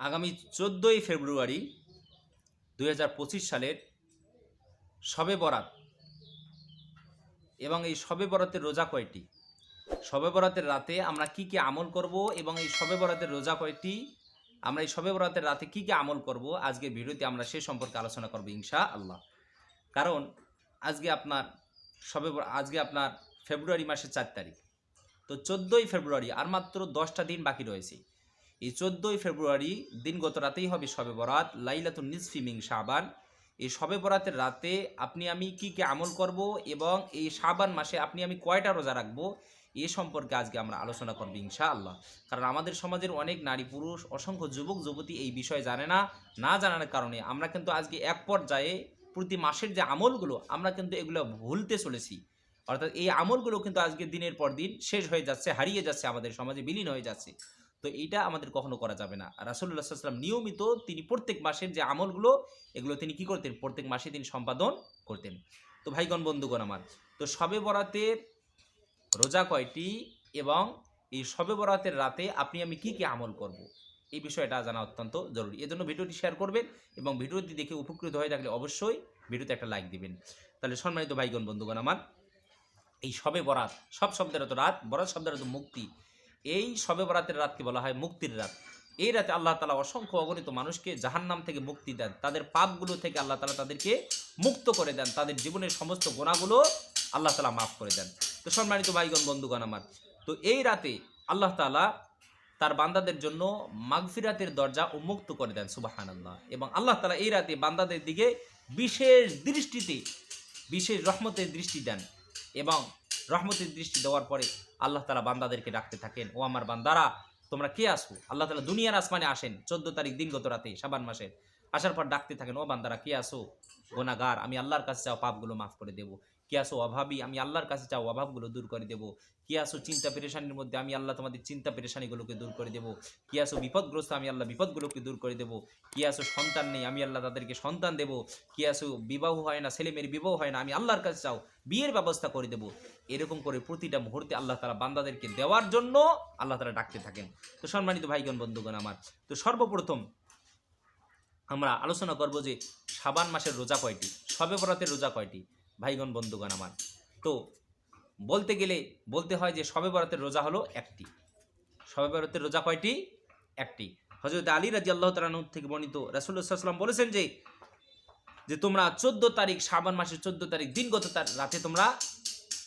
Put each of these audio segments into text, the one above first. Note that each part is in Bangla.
আগামী চোদ্দোই ফেব্রুয়ারি দু হাজার পঁচিশ সালের শবে বরাত। এবং এই শবে বরাতের রোজা কয়টি? শবে বরাতের রাতে আমরা কি কি আমল করব এবং এই শবে বরাতের রোজা কয়টি? আমরা এই শবে বরাতের রাতে কি কি আমল করব? আজকের ভিডিওতে আমরা সে সম্পর্কে আলোচনা করব ইনশা আল্লাহ কারণ আজকে আপনার সবে আজকে আপনার ফেব্রুয়ারি মাসের চার তারিখ। তো চোদ্দোই ফেব্রুয়ারি আর মাত্র দশটা দিন বাকি রয়েছে। এই চোদ্দোই ফেব্রুয়ারি দিন গত রাতেই হবে শবে বরাত, লাইলাতুন নিসফি মিং শাবান। এই শবে বরাতের রাতে আপনি আমি কি কি আমল করব এবং এই শাবান মাসে আপনি আমি কয়টা রোজা রাখব, এ সম্পর্কে আজকে আমরা আলোচনা করব ইনশা আল্লাহ কারণ আমাদের সমাজের অনেক নারী পুরুষ, অসংখ্য যুবক, যুবতী এই বিষয়ে জানে না না জানার কারণে আমরা কিন্তু আজকে এক পর্যায়ে প্রতি মাসের যে আমলগুলো, আমরা কিন্তু এগুলো ভুলতে চলেছি। অর্থাৎ এই আমলগুলো কিন্তু আজকে দিনের পর দিন শেষ হয়ে যাচ্ছে, হারিয়ে যাচ্ছে, আমাদের সমাজে বিলীন হয়ে যাচ্ছে। তো এইটা আমাদের কখনো করা যাবে না। রাসুল্লাহ সাল্লাম নিয়মিত তিনি প্রত্যেক মাসের যে আমলগুলো, এগুলো তিনি কি করতেন? প্রত্যেক মাসে তিনি সম্পাদন করতেন। তো ভাইগণ, বন্ধুগণ আমার, তো শবে বরাতের রোজা কয়টি এবং এই শবে বরাতের রাতে আপনি, আমি কি কি আমল করব। এই বিষয়টা জানা অত্যন্ত জরুরি। এজন্য ভিডিওটি শেয়ার করবেন এবং ভিডিওটি দেখে উপকৃত হয়ে থাকলে অবশ্যই ভিডিওতে একটা লাইক দিবেন। তাহলে সম্মানিত ভাইগণ, বন্ধুগণ আমার, এই শবে বরাত, সব শব্দের তো রাত, বরাত শব্দের তো মুক্তি। এই শবে বরাতের রাতকে বলা হয় মুক্তির রাত। এই রাতে আল্লাহ তালা অসংখ্য অগণিত মানুষকে জাহান্নাম থেকে মুক্তি দেন। তাদের পাপগুলো থেকে আল্লাহ তালা তাদেরকে মুক্ত করে দেন। তাদের জীবনের সমস্ত গোনাগুলো আল্লাহ তালা মাফ করে দেন। তো সম্মানিত ভাইগণ, বন্ধুগণ আমার, তো এই রাতে আল্লাহ তালা তার বান্দাদের জন্য মাগফিরাতের দরজা উন্মুক্ত করে দেন সুবাহান আল্লাহ এবং আল্লাহ তালা এই রাতে বান্দাদের দিকে বিশেষ দৃষ্টিতে, বিশেষ রহমতের দৃষ্টি দেন। এবং রহমতের দৃষ্টি দেওয়ার পরে আল্লাহ তালা বান্দাদেরকে ডাকতে থাকেন, ও আমার বান্দারা, তোমরা কে আসব আল্লাহ তালা দুনিয়ার আসমানে আসেন, চোদ্দ তারিখ দিন গত রাতে সাবান মাসের আসার পর ডাকতে থাকেন, ও বান্দারা, কে আসো গোনাগার আমি আল্লাহর কাছে যাও পাপগুলো মাফ করে দেবো। কে আসো অভাবী? আমি আল্লাহর কাছে চাও অভাবগুলো দূর করে দেবো। কে আসো চিন্তা পেরেশানির মধ্যে? আমি আল্লাহ তোমাদের চিন্তা পেরেশানিগুলোকে দূর করে দেবো। কে আসো বিপদগ্রস্ত? আমি আল্লাহ বিপদগুলোকে দূর করে দেবো। কে আসো সন্তান নেই? আমি আল্লাহ তাদেরকে সন্তান দেবো। কে আসো বিবাহ হয় না ছেলে মেয়ের বিবাহ হয় না, আমি আল্লাহর কাছে চাও বিয়ের ব্যবস্থা করে দেবো। এরকম করে প্রতিটা মুহূর্তে আল্লাহ তালা বান্দাদেরকে দেওয়ার জন্য আল্লাহ তালা ডাকতে থাকেন। তো সম্মানিত ভাইগণ, বন্ধুগণ আমার, তো সর্বপ্রথম আমরা আলোচনা করব যে সাবান মাসের রোজা কয়টি? সবে বরাতের রোজা কয়টি? ভাইগণ, বন্ধুগণ আমার। তো বলতে গেলে, বলতে হয় যে সবে বরাতের রোজা হলো একটি। সবে বরাতের রোজা কয়টি? একটি। হজরত আলী রাজি আল্লাহ তালানু থেকে বর্ণিত রাসুল্লাহাম বলেছেন যে যে তোমরা চোদ্দ তারিখ শ্রাবণ মাসের চোদ্দ তারিখ দিনগত তার রাতে তোমরা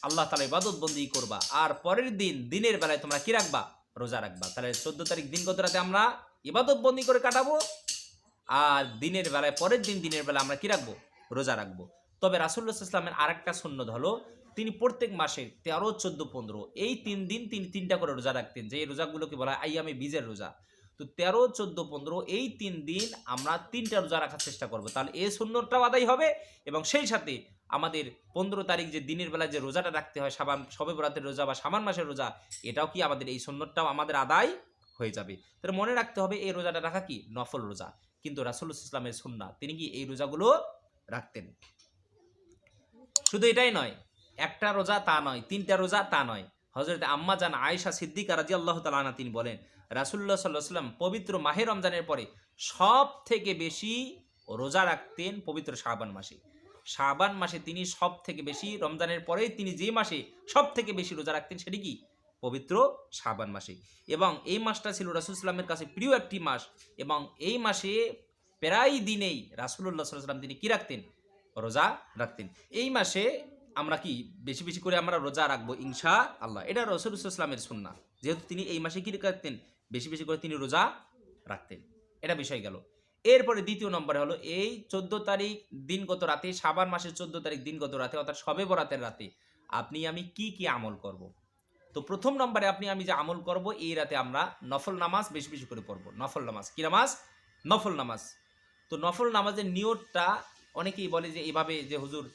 আল্লাহ তালা ইবাদত বন্দি করবা। আর পরের দিন দিনের বেলায় তোমরা কি রাখবা? রোজা রাখবা। তাহলে চোদ্দ তারিখ দিনগত রাতে আমরা ইবাদত বন্দি করে কাটাবো। আর দিনের বেলায়, পরের দিন দিনের বেলা আমরা কি রাখব? রোজা রাখব। তবে রাসুল্লাহ ইসলামের আরেকটা সুন্নত হলো, তিনি প্রত্যেক মাসে তেরো, চোদ্দ, পনেরো, এই তিন দিন তিনি তিনটা করে রোজা রাখতেন, যে এই রোজাগুলোকে বলা হয় আইয়ামে বীজের রোজা। তো তেরো, চোদ্দ, পনেরো, এই তিন দিন আমরা তিনটা রোজা রাখার চেষ্টা করব। তাহলে এই সুন্নতটাও আদায় হবে এবং সেই সাথে আমাদের পনেরো তারিখ যে দিনের বেলা যে রোজাটা রাখতে হয়, সাবান, সবে বরাতের রোজা বা সাবান মাসের রোজা, এটাও কি আমাদের এই সুন্নতটাও আমাদের আদায় হয়ে যাবে। তাহলে মনে রাখতে হবে এই রোজাটা রাখা কি? নফল রোজা। কিন্তু রাসুল ইসলামের সুন্না তিনি কি এই রোজাগুলো রাখতেন? শুধু এটাই নয়, একটা রোজা তা নয়, তিনটা রোজা তা নয়। হজরত আম্মা জান আয়েশা সিদ্দিকা রাজি আল্লাহ তালানা তিনি বলেন রাসুল্লাহ সাল্লাহ সাল্লাম পবিত্র মাহে রমজানের পরে সব থেকে বেশি রোজা রাখতেন পবিত্র শাবান মাসে। শাবান মাসে তিনি সব থেকে বেশি, রমজানের পরে তিনি যে মাসে সব থেকে বেশি রোজা রাখতেন সেটি কি? পবিত্র শাবান মাসে। এবং এই মাসটা ছিল রাসুল ইসলামের কাছে প্রিয় একটি মাস। এবং এই মাসে প্রায় দিনেই রাসুল্লাহ সাল্লাম তিনি কি রাখতেন? রোজা রাখতেন। এই মাসে আমরা কি বেশি বেশি করে আমরা রোজা রাখব? ইনশা আল্লাহ এটা রসুল ইসলামের সুন্না যেহেতু তিনি এই মাসে কি রাখতেন? বেশি বেশি করে তিনি রোজা রাখতেন। এটা বিষয় গেল। এরপরে দ্বিতীয় নম্বরে হলো, এই চোদ্দ তারিখ দিনগত রাতে, সাবান মাসের চোদ্দ তারিখ দিনগত রাতে, অর্থাৎ সবে বরাতের রাতে আপনি আমি কি কি আমল করব। তো প্রথম নম্বরে আপনি আমি যে আমল করব, এই রাতে আমরা নফল নামাজ বেশি বেশি করে পড়ব। নফল নামাজ। কি নামাজ? নফল নামাজ। তো নফল নামাজের নিয়তটা অনেকেই বলে যে এভাবে যে হুজুর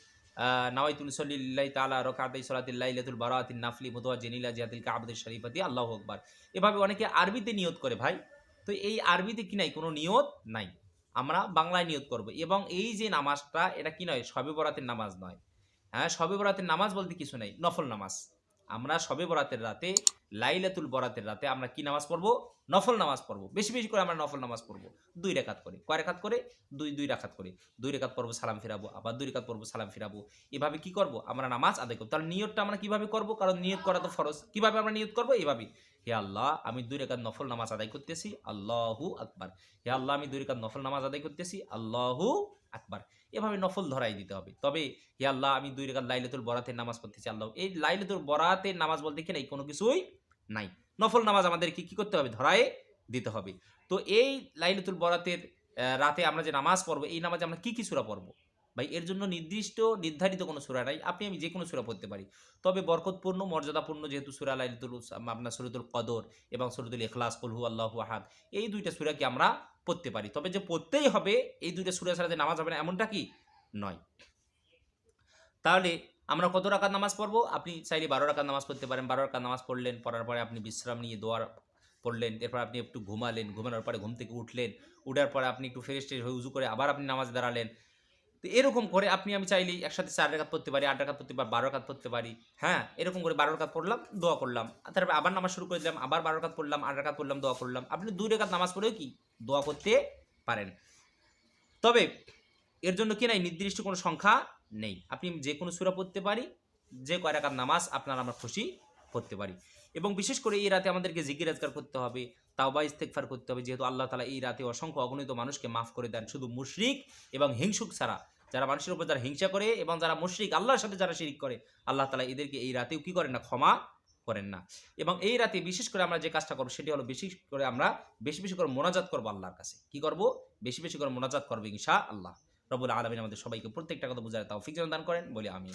নওয়াইতুল সল্লিল্লাহ তালা রকাতাই সলাতিল্লাইলাতুল বারাতিন নাফলি মুতোয়া জেনিলা জিয়াতিল কাবদের শরীফাতি, আল্লাহ আকবার। এভাবে অনেকে আরবিতে নিয়ত করে ভাই। তো এই আরবিতে কি নাই? কোনো নিয়ত নাই। আমরা বাংলায় নিয়ত করব। এবং এই যে নামাজটা, এটা কি নয়? সবে বরাতের নামাজ নয়। হ্যাঁ সবে বরাতের নামাজ বলতে কিছু নাই। নফল নামাজ। আমরা সবে বরাতের রাতে লাইলাতুল বরাতের রাতে আমরা কি নামাজ পড়ব? নফল নামাজ পড়ব। বেশি বেশি করে আমরা নফল নামাজ পড়ব। দুই রেখাত করে। কয় রেখাত করে? দুই দুই রাখাত করে। দুই রেখাত পড়ব, সালাম ফিরাবো। আবার দুই রেখাত পড়ব, সালাম ফিরাবো। এভাবে কি করব? আমরা নামাজ আদায় করব। তাহলে নিয়তটা আমরা কীভাবে করব? কারণ নিয়ত করা তো ফরজ। কীভাবে আমরা নিয়ত করব? এভাবে হে আল্লাহ, আমি দুই রেখাত নফল নামাজ আদায় করতেছি। আল্লাহু আকবার। হে আল্লাহ, আমি দুই রেখাত নফল নামাজ আদায় করতেছি। আল্লাহু আকবার। এভাবে নফল ধরাই দিতে হবে। তবে হে আল্লাহ, আমি দুই রেখাত লাইলাতুল বরাতের নামাজ পড়তে পড়তেছি আল্লাহ এই লাইলাতুল বরাতের নামাজ বলতে কি নাই? কোনো কিছুই নাই। নফল নামাজ আমাদের কি কি করতে হবে? ধরায় দিতে হবে। তো এই লাইলাতুল বরাতের রাতে আমরা যে নামাজ পড়ব, এই নামাজে আমরা কি কি পড়ব? ভাই এর জন্য নির্দিষ্ট, নির্ধারিত কোনো সূরা নাই। আপনি আমি যে কোনো সূরা পড়তে পারি। তবে বরকতপূর্ণ, মর্যাদাপূর্ণ যেহেতু সূরা লাইলাতুল আপনার সূরাতুল কদর এবং সূরাতুল ইখলাস কুলহু আল্লাহু আহাদ, এই দুইটা সূরাকে আমরা পড়তে পারি। তবে যে পড়তেই হবে, এই দুইটা সূরা ছাড়া যে নামাজ হবে না, এমনটা কি? নয়। তাহলে আমরা কত রাকাত নামাজ পড়ব? আপনি চাইলে বারো রাকাত নামাজ পড়তে পারেন। বারো রাকাত নামাজ পড়লেন, পড়ার পরে আপনি বিশ্রাম নিয়ে দোয়ার পড়লেন, এরপর আপনি একটু ঘুমালেন, ঘুমানোর পরে ঘুম থেকে উঠলেন, উঠার পরে আপনি একটু ফ্রেশ ট্রেশ হয়ে উজু করে আবার আপনি নামাজ দাঁড়ালেন। তো এরকম করে আপনি, আমি চাইলেই একসাথে চার রেখাত পড়তে পারি আট রেখাত পড়তে পারি বারো রেখাত পড়তে পারি হ্যাঁ? এরকম করে বারো রেখাত পড়লাম দোয়া করলাম। তারপরে আবার নামাজ শুরু করে দিলাম, আবার বারো রেখাত পড়লাম আট রেখাত পড়লাম দোয়া করলাম। আপনি দুই রেখাত নামাজ পড়েও কি দোয়া করতে পারেন। তবে এর জন্য কি নাই? নির্দিষ্ট কোনো সংখ্যা নেই। আপনি যে কোনো সুরা পড়তে পারি, যে কয় রাকাত নামাজ আপনার আমরা খুশি পড়তে পারি। এবং বিশেষ করে এই রাতে আমাদেরকে জিকির আজকার করতে হবে, তাওবা ইস্তেকফার করতে হবে, যেহেতু আল্লাহ তালা এই রাতে অসংখ্য অগণিত মানুষকে মাফ করে দেন। শুধু মুশরিক এবং হিংসুক ছাড়া যারা মানুষের উপর যারা হিংসা করে এবং যারা মুশরিক, আল্লাহর সাথে যারা শিরিক করে, আল্লাহ তালা এদেরকে এই রাতেও কি করেন না? ক্ষমা করেন না। এবং এই রাতে বিশেষ করে আমরা যে কাজটা করব সেটি হলো বেশি করে আমরা বেশি বেশি করে মোনাজাত করব আল্লাহর কাছে। কি করব? বেশি বেশি করে মোনাজাত করব ইনশা আল্লাহ রবুল আলমিন আমাদের সবাইকে প্রত্যেকটা কথা বোঝার তাও ফিকজন দান করেন। বলে আমি